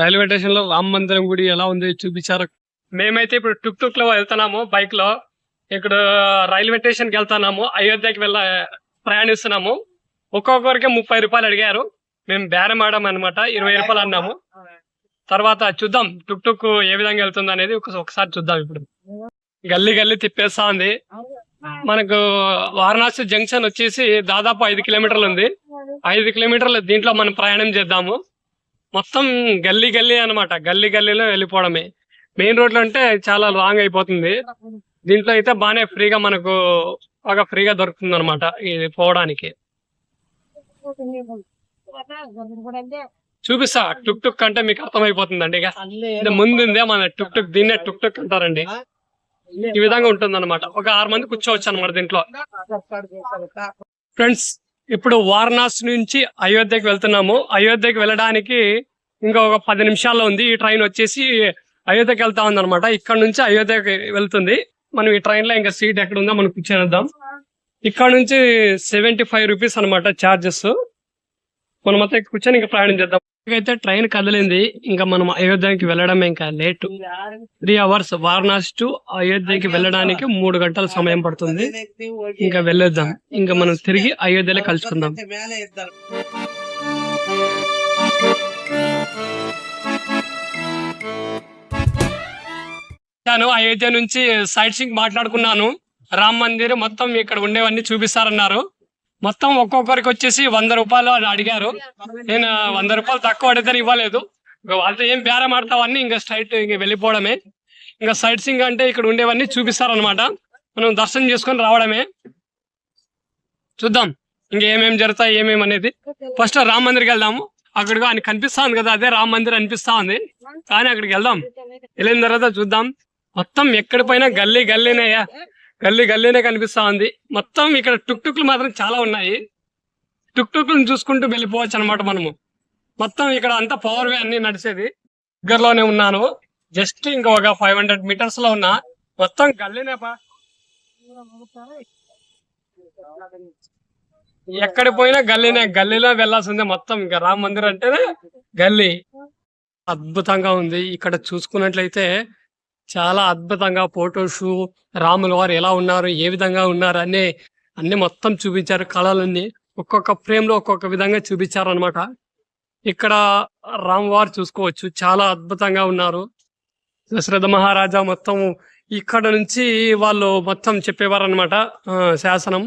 Railway స్టేషన్లో రామ మందిరం గుడి ఎలా ఉంది చూపించారు. మేమైతే ఇప్పుడు టుక్ టుక్లో వెళ్తున్నాము బైక్లో ఇక్కడ రైల్వే స్టేషన్కి వెళ్తున్నాము అయోధ్యకి వెళ్ళ ప్రయాణిస్తున్నాము. ఒక్కొక్కరికి ముప్పై రూపాయలు అడిగారు. మేము బేరం ఆడాం అనమాట ఇరవై రూపాయలు అన్నాము. తర్వాత చూద్దాం టుక్ టుక్ ఏ విధంగా వెళ్తుంది అనేది ఒకసారి చూద్దాం ఇప్పుడు. గల్లీ గల్లీ తిప్పేస్తా ఉంది మనకు వారణాసి జంక్షన్ వచ్చేసి దాదాపు ఐదు కిలోమీటర్లు ఉంది. ఐదు కిలోమీటర్లు దీంట్లో మనం ప్రయాణం చేద్దాము. మొత్తం గల్లీ గల్లీ అనమాట గల్లీ గల్లీలో వెళ్ళిపోవడమే. మెయిన్ రోడ్లో అంటే చాలా లాంగ్ అయిపోతుంది. దీంట్లో అయితే బాగానే ఫ్రీగా మనకు బాగా ఫ్రీగా దొరుకుతుంది అనమాట ఇది పోవడానికి. చూపిస్తా. టుక్ టుక్ అంటే మీకు అర్థమైపోతుందండి ఇక. ముందు ముందుందే మన టుక్ టుక్ దీన్నే టుక్ టుక్ అంటారండి. ఈ విధంగా ఉంటుంది అనమాట ఒక ఆరు మంది కూర్చోవచ్చు అనమాట దీంట్లో. ఫ్రెండ్స్ ఇప్పుడు వారణాసి నుంచి అయోధ్యకి వెళ్తున్నాము. అయోధ్యకి వెళ్ళడానికి ఇంకా ఒక పది నిమిషాల్లో ఉంది. ఈ ట్రైన్ వచ్చేసి అయోధ్యకి వెళ్తా ఉంది అనమాట ఇక్కడ నుంచి అయోధ్యకి వెళ్తుంది. మనం ఈ ట్రైన్లో ఇంకా సీట్ ఎక్కడ ఉందో మనం కూర్చొనిద్దాం ఇక్కడ నుంచి సెవెంటీ ఫైవ్ రూపీస్ అనమాట చార్జెస్ మనం మొత్తం కూర్చొని ఇంకా ప్రయాణం చేద్దాం. అయితే ట్రైన్ కదిలింది. ఇంకా మనం అయోధ్యకి వెళ్ళడం ఇంకా late three hours Varanasi to అయోధ్యకి వెళ్ళడానికి మూడు గంటల సమయం పడుతుంది. ఇంకా వెళ్ళొద్దాం. ఇంకా మనం తిరిగి అయోధ్యలో కలుసుకుందాం. నేను అయోధ్య నుంచి సైట్ సింగ్ మాట్లాడుకున్నాను. రామ్ మందిర్ మొత్తం ఇక్కడ ఉండేవన్నీ చూపిస్తారన్నారు. మొత్తం ఒక్కొక్కరికి వచ్చేసి వంద రూపాయలు అని అడిగారు. నేను వంద రూపాయలు తక్కువ అడిగితే ఇవ్వలేదు. ఇంకా వాళ్ళతో ఏం బేరం ఆడతావన్నీ ఇంకా స్ట్రైట్ ఇంకా వెళ్ళిపోవడమే. ఇంకా సైట్ సింగ్ అంటే ఇక్కడ ఉండేవన్నీ చూపిస్తారనమాట మనం దర్శనం చేసుకొని రావడమే. చూద్దాం ఇంకా ఏమేమి జరుగుతాయి ఏమేమి అనేది. ఫస్ట్ రామ్ మందిర్కి వెళ్దాము. అక్కడికి ఆయన కనిపిస్తా ఉంది కదా అదే రామ్ మందిర్ అనిపిస్తా ఉంది కానీ అక్కడికి వెళ్దాం. వెళ్ళిన తర్వాత చూద్దాం. మొత్తం ఎక్కడి పోయినా గల్లీ గల్లీనయ్యా గల్లీ గల్లీనే కనిపిస్తా ఉంది మొత్తం ఇక్కడ టుక్ టుక్లు మాత్రం చాలా ఉన్నాయి. టుక్ టుక్లను చూసుకుంటూ వెళ్ళిపోవచ్చు అనమాట మనము. మొత్తం ఇక్కడ అంతా పవర్ వే అన్ని నడిచేది. దగ్గరలోనే ఉన్నాను. జస్ట్ ఇంకా ఒక ఫైవ్ హండ్రెడ్ మీటర్స్లో ఉన్నా. మొత్తం గల్లీనే పా. ఎక్కడ పోయినా గల్లీనే. గల్లీలో వెళ్ళాల్సిందే మొత్తం. ఇంకా రామ్ మందిర్ అంటేనే గల్లీ. అద్భుతంగా ఉంది. ఇక్కడ చూసుకున్నట్లయితే చాలా అద్భుతంగా ఫొటోస్ రాముల వారు ఎలా ఉన్నారు ఏ విధంగా ఉన్నారు అనే అన్ని మొత్తం చూపించారు కళలన్నీ ఒక్కొక్క ఫ్రేమ్లో ఒక్కొక్క విధంగా చూపించారు అనమాట ఇక్కడ రామ్ వారు చూసుకోవచ్చు చాలా అద్భుతంగా ఉన్నారు. దశరథ మహారాజా మొత్తం ఇక్కడ నుంచి వాళ్ళు మొత్తం చెప్పేవారు అనమాట శాసనం.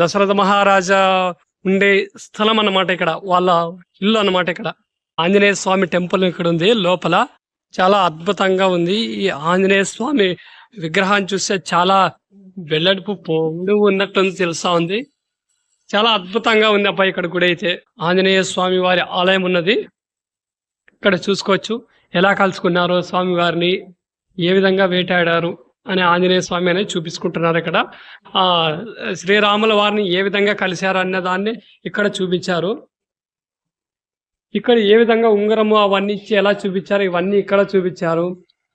దశరథ మహారాజా ఉండే స్థలం అన్నమాట ఇక్కడ వాళ్ళ ఇల్లు అన్నమాట ఇక్కడ. ఆంజనేయ స్వామి టెంపుల్ ఇక్కడ ఉంది లోపల. చాలా అద్భుతంగా ఉంది. ఈ ఆంజనేయ స్వామి విగ్రహాన్ని చూస్తే చాలా వెల్లడిపు పొండు ఉన్నట్టు తెలుసా ఉంది. చాలా అద్భుతంగా ఉంది అబ్బాయి ఇక్కడ గుడి అయితే. ఆంజనేయ స్వామి వారి ఆలయం ఉన్నది. ఇక్కడ చూసుకోవచ్చు. ఎలా కలుసుకున్నారు స్వామి వారిని ఏ విధంగా వేటాడారు అని ఆంజనేయ స్వామి అనేది చూపించుకుంటున్నారు ఇక్కడ. ఆ శ్రీరాముల వారిని ఏ విధంగా కలిశారు అన్న దాన్ని ఇక్కడ చూపించారు. ఇక్కడ ఏ విధంగా ఉంగరము అవన్నీ ఇచ్చి ఎలా చూపించారు? ఇవన్నీ ఇక్కడ చూపించారు.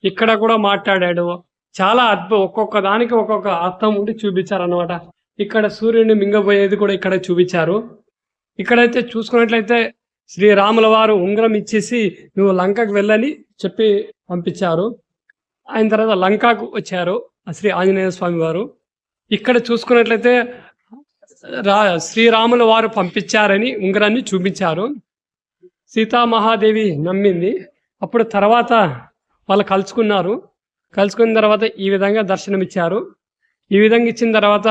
ఇక్కడ కూడా మాట్లాడాడు. చాలా అద్భుతం ఒక్కొక్క దానికి ఒక్కొక్క అర్థం ఉండి చూపించారు అనమాట ఇక్కడ సూర్యుడిని మింగబోయేది కూడా ఇక్కడ చూపించారు. ఇక్కడైతే చూసుకున్నట్లయితే శ్రీరాముల వారు ఉంగరం ఇచ్చేసి నువ్వు లంకకు వెళ్ళని చెప్పి పంపించారు. ఆయన తర్వాత లంకకు వచ్చారు శ్రీ ఆంజనేయ స్వామి వారు. ఇక్కడ చూసుకున్నట్లయితే రా శ్రీరాముల వారు పంపించారని ఉంగరాన్ని చూపించారు. సీతామహాదేవి నమ్మింది. అప్పుడు తర్వాత వాళ్ళు కలుసుకున్నారు. కలుసుకున్న తర్వాత ఈ విధంగా దర్శనం ఇచ్చారు ఈ విధంగా ఇచ్చిన తర్వాత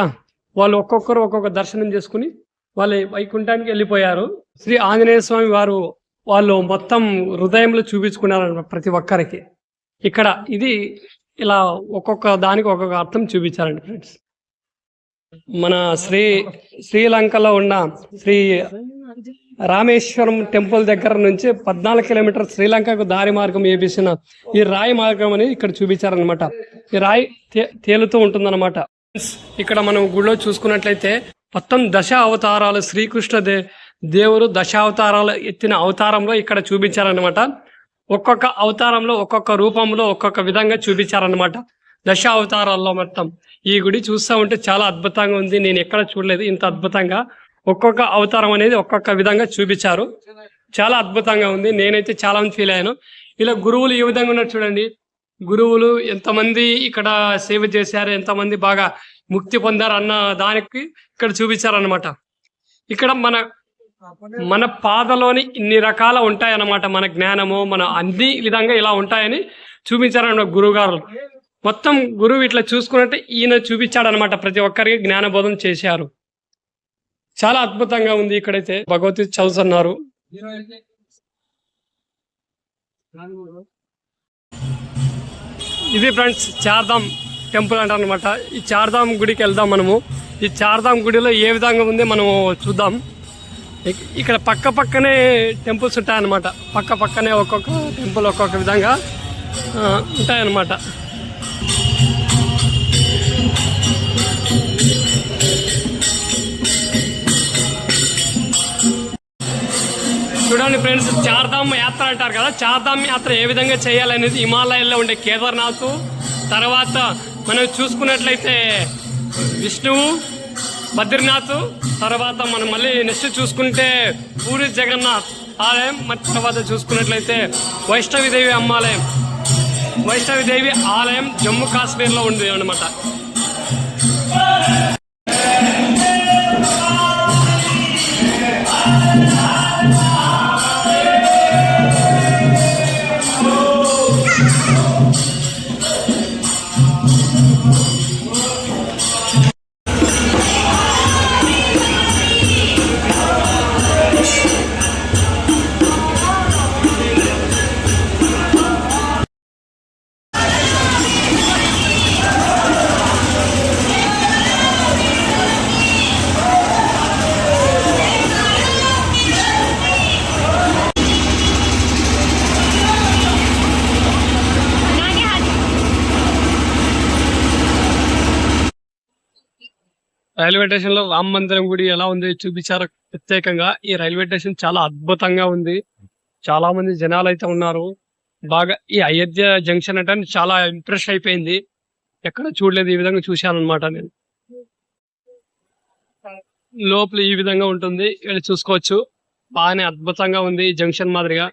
వాళ్ళు ఒక్కొక్కరు ఒక్కొక్క దర్శనం చేసుకుని వాళ్ళు వైకుంఠానికి వెళ్ళిపోయారు. శ్రీ ఆంజనేయ స్వామి వారు వాళ్ళు మొత్తం హృదయంలో చూపించుకున్నారు ప్రతి ఒక్కరికి. ఇక్కడ ఇది ఇలా ఒక్కొక్క దానికి ఒక్కొక్క అర్థం చూపించారండి ఫ్రెండ్స్. మన శ్రీ శ్రీలంకలో ఉన్న శ్రీ రామేశ్వరం టెంపుల్ దగ్గర నుంచి పద్నాలుగు కిలోమీటర్ శ్రీలంకకు దారి మార్గం వేపించిన ఈ రాయి మార్గం అని ఇక్కడ చూపించారనమాట ఈ రాయి తే- తేలుతూ ఉంటుందన్నమాట. ఇక్కడ మనం గుడిలో చూసుకున్నట్లయితే మొత్తం దశ అవతారాలు శ్రీకృష్ణ దే దేవుడు దశావతారాలు ఎత్తిన అవతారంలో ఇక్కడ చూపించారనమాట ఒక్కొక్క అవతారంలో ఒక్కొక్క రూపంలో ఒక్కొక్క విధంగా చూపించారనమాట దశ అవతారాల్లో మొత్తం. ఈ గుడి చూస్తూ ఉంటే చాలా అద్భుతంగా ఉంది. నేను ఎక్కడ చూడలేదు ఇంత అద్భుతంగా. ఒక్కొక్క అవతారం అనేది ఒక్కొక్క విధంగా చూపించారు. చాలా అద్భుతంగా ఉంది. నేనైతే చాలా మంది ఫీల్ అయ్యాను. ఇలా గురువులు ఏ విధంగా ఉన్నారు చూడండి. గురువులు ఎంతమంది ఇక్కడ సేవ చేశారు ఎంతమంది బాగా ముక్తి పొందారు అన్న దానికి ఇక్కడ చూపించారన్నమాట. ఇక్కడ మన మన పాదలోని ఇన్ని రకాల ఉంటాయన్నమాట. మన జ్ఞానము మన అన్ని విధంగా ఇలా ఉంటాయని చూపించారన్నమాట గురువుగారు. మొత్తం గురువు ఇట్లా చూసుకున్నట్టే ఈయన చూపించాడనమాట ప్రతి ఒక్కరికి జ్ఞానబోధం చేశారు. చాలా అద్భుతంగా ఉంది ఇక్కడైతే. భగవద్గీత చదువుతున్నారు ఇది ఫ్రెండ్స్ చార్ధామ్ టెంపుల్ అంటారనమాట ఈ చార్ధామ్ గుడికి వెళ్దాం మనము. ఈ చార్ధామ్ గుడిలో ఏ విధంగా ఉంది మనము చూద్దాం. ఇక్కడ పక్క పక్కనే టెంపుల్స్ ఉంటాయన్నమాట. పక్క పక్కనే ఒక్కొక్క టెంపుల్ ఒక్కొక్క విధంగా ఆ, ఉంటాయన్నమాట. చూడండి ఫ్రెండ్స్? చార్ధామ్ యాత్ర అంటారు కదా? చార్ధామ్ యాత్ర ఏ విధంగా చేయాలనేది హిమాలయాల్లో ఉండే కేదార్నాథ్. తర్వాత మనం చూసుకున్నట్లయితే విష్ణువు బద్రీనాథ్. తర్వాత మనం మళ్ళీ నెక్స్ట్ చూసుకుంటే పూరి జగన్నాథ్ ఆలయం. మరి తర్వాత చూసుకున్నట్లయితే వైష్ణవిదేవి అమ్మాలయం. వైష్ణవిదేవి ఆలయం జమ్మూ కాశ్మీర్లో ఉంది అనమాట రైల్వే స్టేషన్లో రామ మందిరం గుడి ఎలా ఉంది చూపించారు. ప్రత్యేకంగా ఈ రైల్వే స్టేషన్ చాలా అద్భుతంగా ఉంది. చాలా మంది జనాలు అయితే ఉన్నారు. బాగా ఈ అయోధ్య జంక్షన్ అంటే చాలా ఇంప్రెస్ అయిపోయింది. ఎక్కడ చూడలేదు ఈ విధంగా చూశాను అనమాట నేను. లోపల ఈ విధంగా ఉంటుంది. ఇక్కడ చూసుకోవచ్చు. బాగానే అద్భుతంగా ఉంది ఈ జంక్షన్ మాదిరిగా.